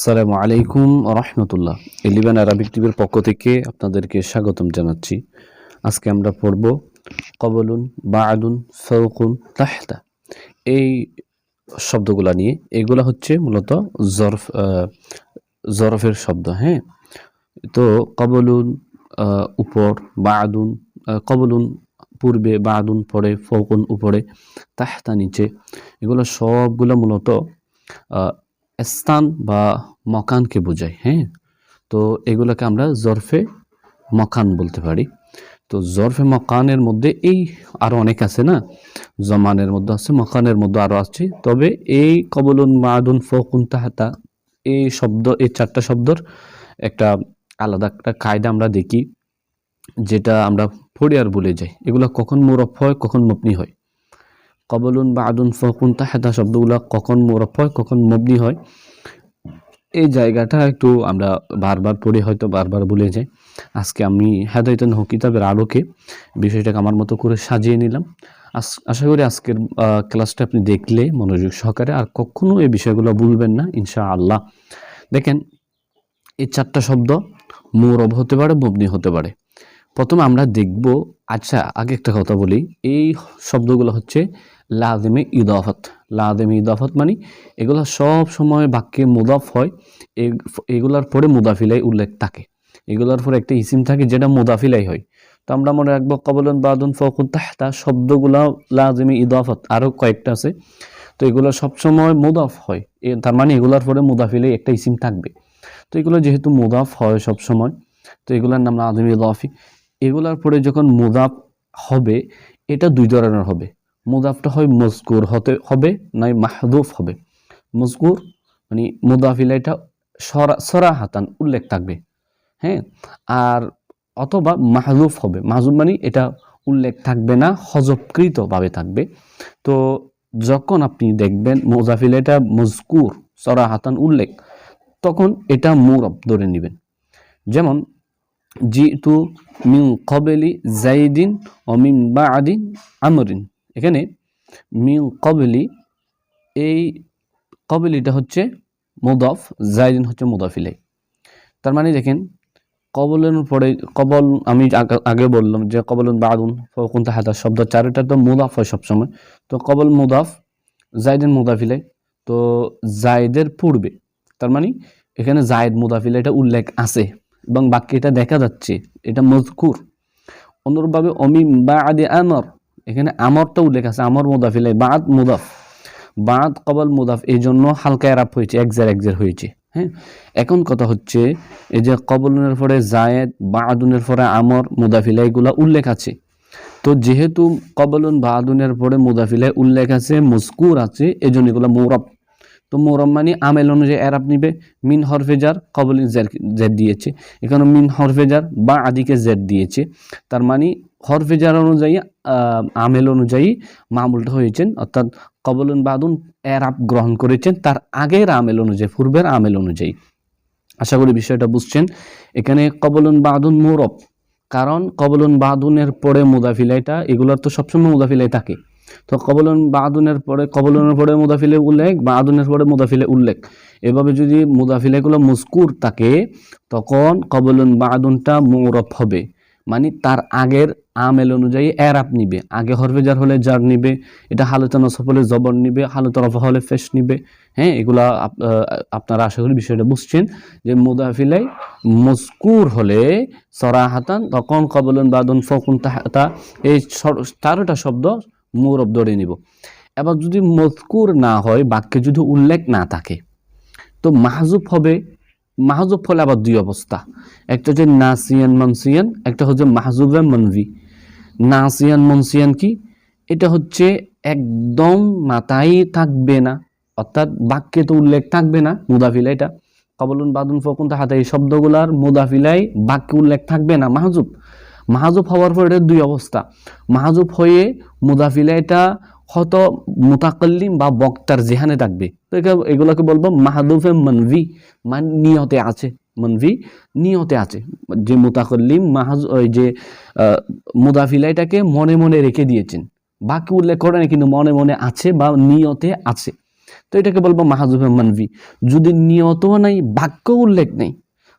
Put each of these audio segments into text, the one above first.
আসসালামু আলাইকুম রহমতুল্লাহ। Eleven Arabic টিভির পক্ষ থেকে আপনাদেরকে স্বাগতম জানাচ্ছি। আজকে আমরা পড়ব কবলুন বাআদুন ফৌকুন তাহতা। এই শব্দগুলা নিয়ে। এগুলা হচ্ছে মূলত জরফ জরফের শব্দ হ্যাঁ? তো কবলুন উপর বাআদুন আহ, কবলুন পূর্বে বাআদুন পরে ফৌকুন উপরে তাহতা নিচে। এগুলো সবগুলো মূলত স্থান বা মকানকে বোঝায় হ্যাঁ? তো এগুলোকে আমরা জরফে মকান বলতে পারি। তো জরফে মকানের মধ্যে এই আরও অনেক আছে না? জমানের মধ্যে আছে, মকানের মধ্যে আরও আছে। তবে এই কবলুন মাদুন ফকুন তাহাতা, এই শব্দ, এই চারটা শব্দর একটা আলাদা একটা কায়দা আমরা দেখি, যেটা আমরা পড়ে বলে যাই। এগুলো কখন মুরফ হয়, কখন মপনি হয়। কবলুন বা আদুন ফকুন তাহেদা শব্দগুলো কখন মোরফ হয়, কখন মবনি হয়? এই জায়গাটা একটু আমরা বারবার পড়ে হয়তো বারবার ভুলে যাই। আজকে আমি হেদায়তন হক কিতাবের আলোকে বিষয়টাকে আমার মতো করে সাজিয়ে নিলাম। আশা করি আজকের ক্লাসটা আপনি দেখলে মনোযোগ সহকারে আর কখনো এই বিষয়গুলো ভুলবেন না ইনশা আল্লাহ দেখেন, এই চারটা শব্দ মৌরব হতে পারে, মবনি হতে পারে। প্রথমে আমরা দেখব আচ্ছা আগে একটা কথা বলি। এই শব্দগুলো হচ্ছে লাজেমে ইদাফত। লাজেমে ইদাফত মানে এগুলো সব সময় বাক্যে মুদাফ হয় এগুলার পরে মুদাফিলাই উল্লেখ থাকে। এগুলোর পরে একটা ইসিম থাকে যেটা মুদাফিলাই হয়। তো আমরা মনে রাখব, কবলন, বাদুন ফকুন তাহতা শব্দগুলো লাজেমে ইদাফত। আরও কয়েকটা আছে। তো এগুলো সবসময় মুদাফ হয়। তার মানে এগুলোর পরে মুদাফিলাই একটা ইসিম থাকবে। তো এগুলো যেহেতু মুদাফ হয় সবসময় তো এগুলোর নাম লাজেমে ইদাফি। এগুলার পরে যখন মুদাফ হবে, এটা দুই ধরনের হবে। মুদাফটা হয় মজকুর হতে, হবে নয় মাহদুফ হবে। মজকুর মানে মুদাফিলা এটা সরা সরা হাতান উল্লেখ থাকবে। হ্যাঁ? আর অথবা মাহদুফ হবে। মাহজুব মানে এটা উল্লেখ থাকবে না, হজবকৃতভাবে থাকবে। তো যখন আপনি দেখবেন মুজাফিলা মজকুর সরা হাতান উল্লেখ, তখন এটা মুরব ধরে নেবেন। যেমন, জিতু মিন কবেলি জাইদিন ও মিন বাদিন আমরিন। এখানে মিন কবেলি, এই কবেলিটা হচ্ছে মুদফ, জাইদিন হচ্ছে মুদাফিলাই। তার মানে দেখেন, কবলের পরে, কবল আমি আগা- বললাম যে কবলুন বাদুন ফকুন তাহাতা শব্দ, চারটা তো মুদাফ হয় সবসময়। তো কবল মুদাফ, জাইদিন মুদাফিলাই, তো জায়দের পূর্বে, তার মানে এখানে জায়দ মুদাফিলা এটা উল্লেখ আছে এবং বাক্যে এটা দেখা যাচ্ছে, এটা মজকুর। অনুরূপভাবে অমিম বা আদি আমর এখানে আমরটা উল্লেখ আছে, আমর মুদাফিলাই বাদ মুদাফ। বাদ কবল মুদাফ, এই জন্য হালকা এরাপ হয়েছে একজার একজার হয়েছে হ্যাঁ? এখন কথা হচ্ছে, এই যে কবলনের পরে জায়েদ, বাদুনের পরে আমর, মুদাফিলা, এগুলা উল্লেখ আছে। তো যেহেতু কবলুন বাহাদুনের পরে মুদাফিলায় উল্লেখ আছে মুস্কুর আছে, এই জন্য এগুলো মৌরব। তো মৌরব মানে আমেল অনুযায়ী এরাপ নিবে, মিন হরফেজার কবলিন জেড দিয়েছে। এখানে মিন হরফেজার বা আদিকে জেড দিয়েছে। তার মানে হরফেজার অনুযায়ী আমেল অনুযায়ী মামুলটা হয়েছেন। অর্থাৎ কবলুন বাদুন এরাব গ্রহণ করেছেন, তার আগের আমেল অনুযায়ী, পূর্বের আমেল অনুযায়ী। আশা করি বিষয়টা বুঝছেন। এখানে কবলুন বাদুন মৌরব, কারণ কবলুন বাদুনের পরে মুদাফিলাইটা, এগুলোর তো সবসময় মুদাফিলাই থাকে। তো কবলুন বাদুনের পরে, কবলুনের পরে মুদাফিলে উল্লেখ বা বাদুনের পরে মুদাফিলে উল্লেখ। এভাবে যদি মুদাফিলাগুলো মুস্কুর থাকে, তখন কবলুন বাদুনটা মৌরব হবে। মানে তার আগের আমেল অনুযায়ী এরাপ নিবে। আগে হরফে জার হলে জার নিবে, এটা হালতা নসফ হলে জবর নিবে, হালতা রফা হলে ফেস নিবে। হ্যাঁ এগুলা আপনারা আশা করি বিষয়টা বুঝছেন যে মুদাফিলাই মজকুর হলে সরাহাতান তখন কবলুন বাদুন ফকুন তাহাতা, এই চারোটা শব্দ মুরব ধরে নিব। এবার যদি মজকুর না হয়, বাক্যে যদি উল্লেখ না থাকে, তো মাহজুব হবে মাহজুব হলে আবার দুই অবস্থা। একটা হচ্ছে নাসিয়ান মনসিয়ান, একটা হচ্ছে মাহজুবে মনভি। নাসিয়ান মনসিয়ান কি? এটা হচ্ছে একদম মাথায় থাকবে না, অর্থাৎ বাক্যে তো উল্লেখ থাকবে না, মুদাফিলা এটা। কবলুন বাদুন ফকুন তাহাতে এই শব্দগুলার মুদাফিলাই বাক্যে উল্লেখ থাকবে না, মাহজুব। মাহজুব হওয়ার পর এটার দুই অবস্থা। মাহজুব হয়ে মুদাফিলা এটা হয়তো মুতাকাল্লিম বা বক্তার যেখানে থাকবে। তো এগুলো- এগুলোকে বলব মাহদুফে মনভি মান নিয়তে আছে মনভি নিয়তে আছে। যে মুতাকল্লিম মাহাজ ওই যে আহ, মুদাফিলা এটাকে মনে মনে রেখে দিয়েছেন। বাকি উল্লেখ করে না কিন্তু মনে মনে আছে বা নিয়তে আছে। তো এটাকে বলব মাহাজুবে মানভি। যদি নিয়তও নাই বাক্য উল্লেখ নেই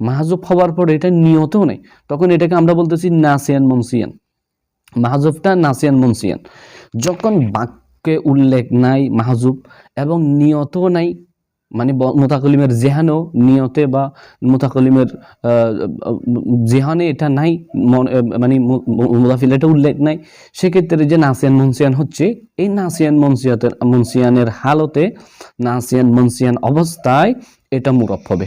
মাহাজুব হওয়ার পরে এটা নিয়তও নেই তখন এটাকে আমরা বলতেছি নাসিয়ান মনসিয়ান মাহাজুবটা নাসিয়ান মনসিয়ান যখন বাক্যে উল্লেখ নাই মাহাজুব এবং নিয়তও নাই মানে মোতাকলিমের জেহানেও নিয়তে বা মোতাকলিমের জেহানে এটা নাই মানে মুদাফিল এটা উল্লেখ নাই, সেক্ষেত্রে যে নাসিয়ান মনসিয়ান হচ্ছে, এই নাসিয়ান মনসিয়াতের মনসিয়ানের হালতে নাসিয়ান মনসিয়ান অবস্থায় এটা মুরফ হবে।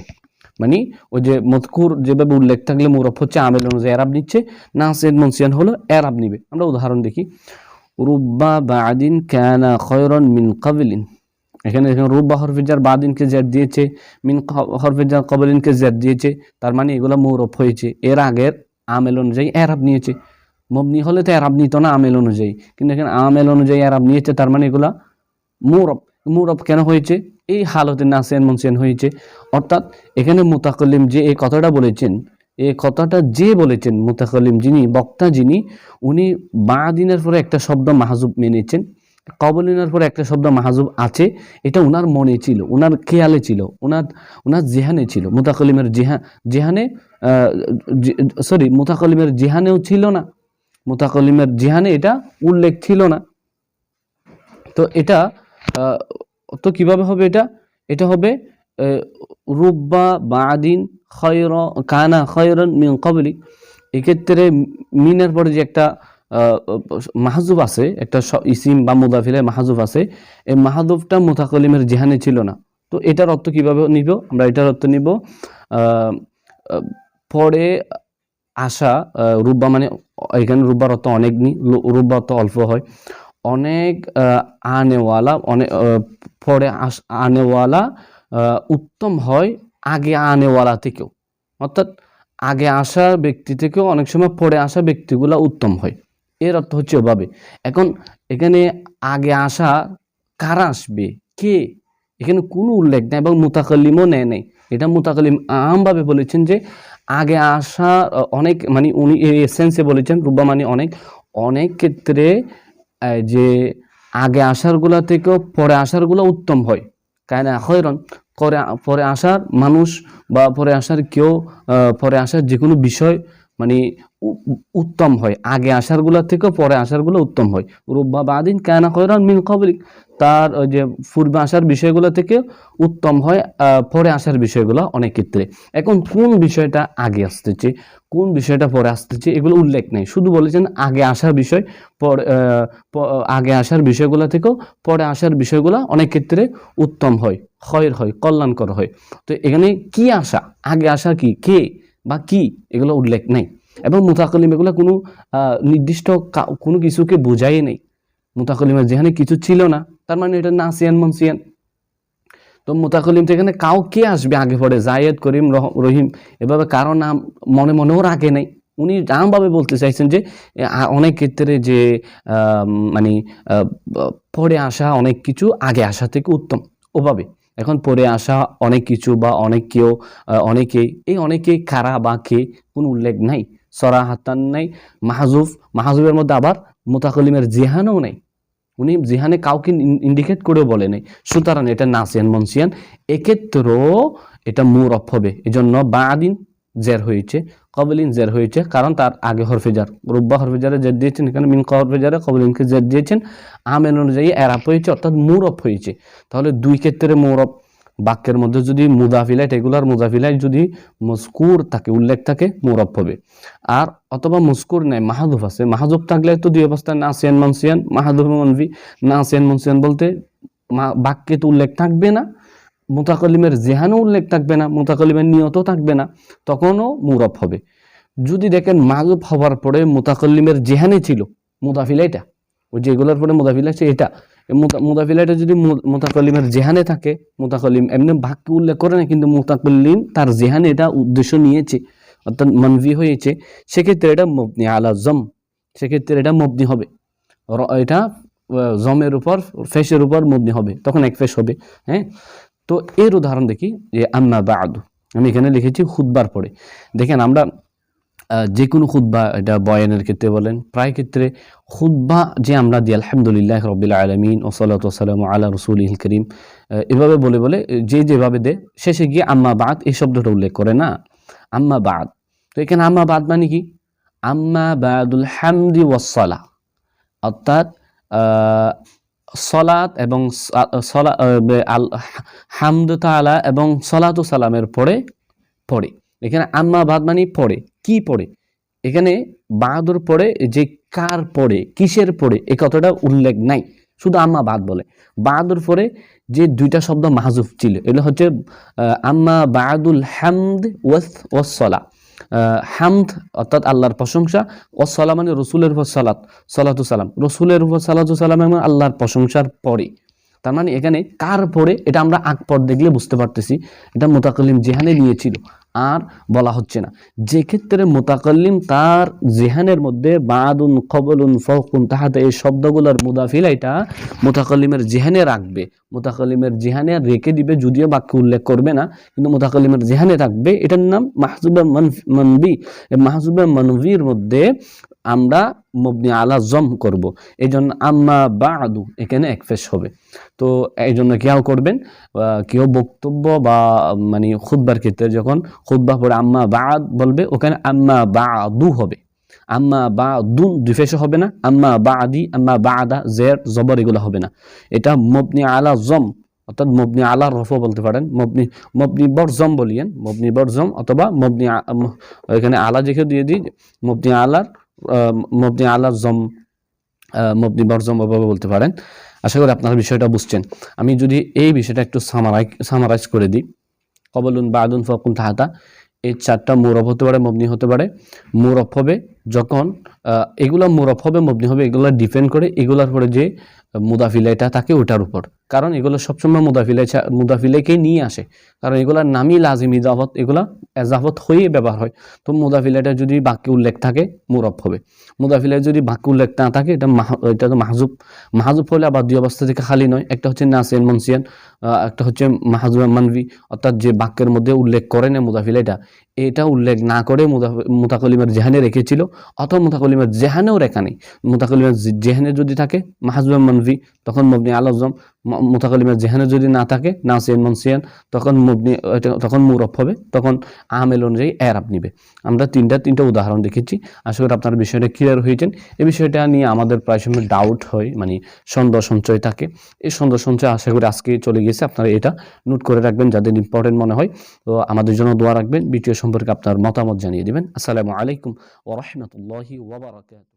মানে ওই যে মতকুর যেভাবে উল্লেখ থাকলে মুরফ হচ্ছে, আমেল অনুযায়ী এরাব নিচ্ছে, নাসিয়ান মনসিয়ান হলো এরাব নিবে। আমরা উদাহরণ দেখি। রুব্বা বাদিন কানা খয়রন মিন কাবিলিন। এখানে এখানে রুব্বা হরফিজার বাদিনকে জেড দিয়েছে, মিন হরফিজার কবলিনকে জেড দিয়েছে, তার মানে এগুলো মৌরফ হয়েছে। এর আগের আমেল অনুযায়ী এরাব নিয়েছে। মবনি হলে তো এরাব নিত না আমেল অনুযায়ী। কিন্তু এখানে আমেল অনুযায়ী এরাব নিয়েছে, তার মানে এগুলা মুরব মুরব কেন হয়েছে? এই হালতে নাসিয়ান মনসিয়ান হয়েছে। অর্থাৎ এখানে মুতাকল্লিম যে এই কথাটা বলেছেন এই কথাটা যে বলেছেন মুতাকল্লিম যিনি, বক্তা যিনি, উনি বা দিনের পরে একটা শব্দ মাহাজুব মেনেছেন, কবলিনের পরে একটা শব্দ মাহাজুব আছে, এটা উনার মনে ছিল, উনার খেয়ালে ছিল, উনার উনার জেহানে ছিল মুতাকলিমের জেহা, জেহানে সরি মুতাকলিমের জেহানেও ছিল না মুতাকলিমের জেহানে এটা উল্লেখ ছিল না। তো এটা তো কীভাবে হবে এটা? এটা হবে রুব্বা বাদিন খয়র, কানা খয়রন মিন কবলি। এক্ষেত্রে মিনের পরে যে একটা মাহাজুব আছে, একটা ইসিম বা মুদাফিলের মাহাজুব আছে, এই মাহাজুবটা মুতাকলিমের জেহানে ছিল না। তো এটার অর্থ কীভাবে নিব? আমরা এটার অর্থ নিব পরে আসা রুব্বা মানে এখানে রুব্বার অর্থ অনেক নি রুব্বা অর্থ অল্প হয়। অনেক আনেওয়ালা অনেক পরে আনেওয়ালা উত্তম হয় আগে আনেওয়ালা থেকেও। অর্থাৎ আগে আসা ব্যক্তি থেকেও অনেক সময় পরে আসা ব্যক্তিগুলা উত্তম হয়। এর অর্থ হচ্ছে ওভাবে এখন এখানে আগে আসা কারা আসবে? কে? এখানে কোনো উল্লেখ নেই এবং মুতাকল্লিমও নেয় নেই। এটা মুতাকল্লিম আমভাবে বলেছেন যে, আগে আসা অনেক মানে উনি এসেন্সে বলেছেন রুব্বা মানে অনেক। অনেক ক্ষেত্রে যে আগে আসারগুলা থেকেও পরে আসারগুলো উত্তম হয়। কারণ হয়রন করে পরে আসার মানুষ বা পরে আসার কেউ পরে আসার যে কোনো বিষয় মানে উত্তম হয়। আগে আসারগুলো থেকেও পরে আসারগুলো উত্তম হয়। রুব্বা বাদিন কানা খয়রান মিন কবলিক। তার ওই যে পূর্বে আসার বিষয়গুলো থেকে উত্তম হয় পরে আসার বিষয়গুলো অনেক ক্ষেত্রে। এখন কোন বিষয়টা আগে আসতেছে? কোন বিষয়টা পরে আসতেছে? এগুলো উল্লেখ নেই। শুধু বলেছেন আগে আসার বিষয়, পরে আগে আসার বিষয়গুলো থেকেও পরে আসার বিষয়গুলো অনেক ক্ষেত্রে উত্তম হয়। ক্ষয়ের হয়, কল্যাণকর হয়। তো এখানে কি আসা আগে আসা কি? কে বা কি? এগুলো উল্লেখ নেই। এবং মুতাকলিম এগুলো কোনো নির্দিষ্ট কোনো কিছুকে বোঝাই নেই। মুতাকলিমের যেখানে কিছু ছিল না, তার মানে এটা নাসিয়ান মনসিয়ান। তো মুতাকলিম এখানে কাউ কে আসবে আগে পরে, জায়েদ, করিম, রহ- রহিম, এভাবে কারও নাম মনে মনেও রাখে নেই। উনি রামভাবে বলতে চাইছেন যে অনেক ক্ষেত্রে যে মানে পরে আসা অনেক কিছু আগে আসা থেকে উত্তম। ওভাবে। এখন পরে আসা অনেক কিছু বা অনেক কেউ অনেকেই, এই অনেকেই কারা বা কে কোনো উল্লেখ নাই। সরা হাতান নাই, মাহাজুফ, মাহাজুফের মধ্যে আবার মুতাকলিমের জিহানও নেই। উনি জিহানে কাউকে ইন্ডিকেট করেও বলে নাই। সুতরাং এটা নাসিয়ান মনসিয়ান। এক্ষেত্রেও এটা মুরফ হবে। এই জন্য বাদিন জের হয়েছে, কবলিন জের হয়েছে, কারণ তার আগে হরফেজার, রুব্বা হরফেজারে জের দিয়েছেন, এখানে মিন হরফেজারে কবলিনকে জের দিয়েছেন। আমেন অনুযায়ী এরাপ হয়েছে, অর্থাৎ মুরফ হয়েছে। তাহলে দুই ক্ষেত্রে মুরফ বাক্যের মধ্যে যদি মুদাফিলাইট, এগুলার মুদাফিলাইট যদি মস্কুর থাকে, উল্লেখ থাকে, মুরফ হবে। আর অথবা মুস্কুর নাই, মাহাদুফ আছে। মাহাদুফ থাকলে তো দুই অবস্থা নাসিয়ান মানসিয়ান মাহাদুফ মানভি নাসিয়ান মানসিয়ান বলতে বাক্যে তো উল্লেখ থাকবে না মুতাকলিমের জেহানও উল্লেখ থাকবে না মুতাকলিমের নিয়তও থাকবে না, তখনও মুরফ হবে। যদি দেখেন মাহুব হওয়ার পরে মুতাকল্লিমের জেহানে ছিল মুদাফিলা এটা ওই যে এগুলোর পরে মুদাফিলা এটা মুদাফিলাটা যদি মু- মুতাকল্লিমের জেহানে থাকে, মুতাকল্লিম এমনি বাক্য উল্লেখ করে না, কিন্তু মুতাকল্লিম তার জেহানে এটা উদ্দেশ্য নিয়েছে, অর্থাৎ মানভি হয়েছে, সেক্ষেত্রে এটা মবনি আলা জম, সেক্ষেত্রে এটা মবনি হবে। এটা জমের উপর, ফেসের উপর মবনি হবে, তখন এক ফেস হবে হ্যাঁ? তো এর উদাহরণ দেখি যে আম্মা বাদু, আমি এখানে লিখেছি খুদবার পরে। দেখেন আমরা যে কোনো খুদ্া এটা বয়ানের ক্ষেত্রে বলেন। প্রায় ক্ষেত্রে খুদ্া যে আমরা দিই, আলহামদুলিল্লাহ রবিল আলমিন ওসলাত ওসালাম আল্লাহ রসুল ইল করিম এভাবে বলে বলে, যে যেভাবে দে শেষে গিয়ে আম্মা বাদ এই শব্দটা উল্লেখ করে না। আম্মা বাদ। তো এখানে আম্মা বাদ মানে কি? আম্মা বাদুল হামদি ওয়াসলা অর্থাৎ সলাত এবং সলা হামদ তালা এবং সলাতু সালামের পরে পড়ে এখানে আম্মা বাদ মানে পড়ে। কি পড়ে? এখানে বাহাদুর পড়ে যে কার পড়ে, কিসের পড়ে, এই কথাটা উল্লেখ নাই। শুধু আম্মা বাদ বলে। বাহাদুর পরে যে দুইটা শব্দ মাহজুফ ছিল, এগুলো হচ্ছে আম্মা বাহাদুল হামদ ওয়াস ওয়াসলা অর্থাৎ আল্লাহর প্রশংসা ওয়াসলা মানে রসুলের উপর সালাত, সালাতু সালাম। রসুলের উপর সালাতু সালাম এবং আল্লাহর প্রশংসার পরে। তার মানে এখানে কার পরে এটা আমরা আগ পর দেখলে বুঝতে পারতেছি। এটা মোতাকলিম জেহানে নিয়েছিল আর বলা হচ্ছে না। যে ক্ষেত্রে মোতাকল্লিম তার জেহানের মধ্যে বাদুন, কবলুন ফকুন তাহাতে এই শব্দগুলোর মুদাফিল এটা মোতাকল্লিমের জেহানে রাখবে। মোতাকলিমের জেহানে রেখে দিবে যদিও বাক্য উল্লেখ করবে না, কিন্তু মোতাকল্লিমের জেহানে রাখবে এটার নাম মাহজুবে মনবি। মাহজুবে মনবির মধ্যে আমরা মবনি আলা জম করব। এই জন্য আম্মা বা আদু এখানে একফেস হবে। তো এই জন্য কেউ করবেন? কেউ বক্তব্য বা মানে খুদ্বার ক্ষেত্রে যখন খুদ্া পরে আম্মা বাদ বলবে, ওখানে আম্মা বা দু হবে। আম্মা বা দুন দুফেস হবে না। আম্মা বা আদি আম্মা বা আদা জের, জবর এগুলো হবে না। এটা মবনি আলা জম, অর্থাৎ মবনি আলা রফ বলতে পারেন। মবনি মবনি বরজম বলিয়েন। মবনি বরজম অথবা মবনি এখানে আলা যেখানে দিয়ে দিই। মবনি আলার মবনি আলা জম মবনি বরজম ওভাবে বলতে পারেন। আশা করি আপনারা বিষয়টা বুঝছেন। আমি যদি এই বিষয়টা একটু সামারাই সামারাইজ করে দিই। কবলুন বাদুন ফকুন তাহাতা। এই চারটা মোরব হতে পারে, মবনি হতে পারে। মোরব হবে যখন এগুলা মুরব হবে, মবনি হবে, এগুলা ডিপেন্ড করে, এগুলার পরে যে মুদাফিলাইটা থাকে ওটার উপর। কারণ এগুলো সবসময় মুদাফিলাই মুদাফিলাইকেই নিয়ে আসে। কারণ এগুলার নামই লাজিম, ইজাফত, এগুলা এজাফত হয়েই ব্যবহার হয়। তো মুদাফিলাইটা যদি বাক্যে উল্লেখ থাকে মুরব হবে। মুদাফিলাই যদি বাক্যে উল্লেখ না থাকে, এটা এটা তো মাহজুব। মাহাজুব হলে আবার দুই অবস্থা থেকে খালি নয়। একটা হচ্ছে নাসিয়ান মনসিয়ান একটা হচ্ছে মাহাজুব মানভি অর্থাৎ যে বাক্যের মধ্যে উল্লেখ করে না মুদাফিলাইটা। এটা উল্লেখ না করে মুতাকলিমের জেহানে রেখেছিল, অথবা মুতাকলিমের জেহানেও রেখা নেই। মুতাকলিমের জেহানে যদি থাকে মাহাজুব মানভি তখন মবনি আলজম মুতাকলিমের জেহানে যদি না থাকে, নাসিয়ান মনসিয়ান, তখন মবনি তখন মুরফ হবে, তখন আমেল অনুযায়ী এরাব নিবে। আমরা তিনটা তিনটা উদাহরণ দেখেছি। আশা করি আপনার বিষয়টা ক্লিয়ার হয়েছেন। এই বিষয়টা নিয়ে আমাদের প্রায় সময় ডাউট হয় মানে সন্দেহ সঞ্চয় থাকে। এই সন্দেহ সঞ্চয় আশা করি আজকে চলে গেছে আপনারা এটা নোট করে রাখবেন যাদের ইম্পর্টেন্ট মনে হয়। তো আমাদের জন্য দোয়া রাখবেন। ভিডিও সম্পর্কে আপনার মতামত জানিয়ে দিবেন। আসসালামু আলাইকুম ওরহমতুল্লাহি ওবরাকাত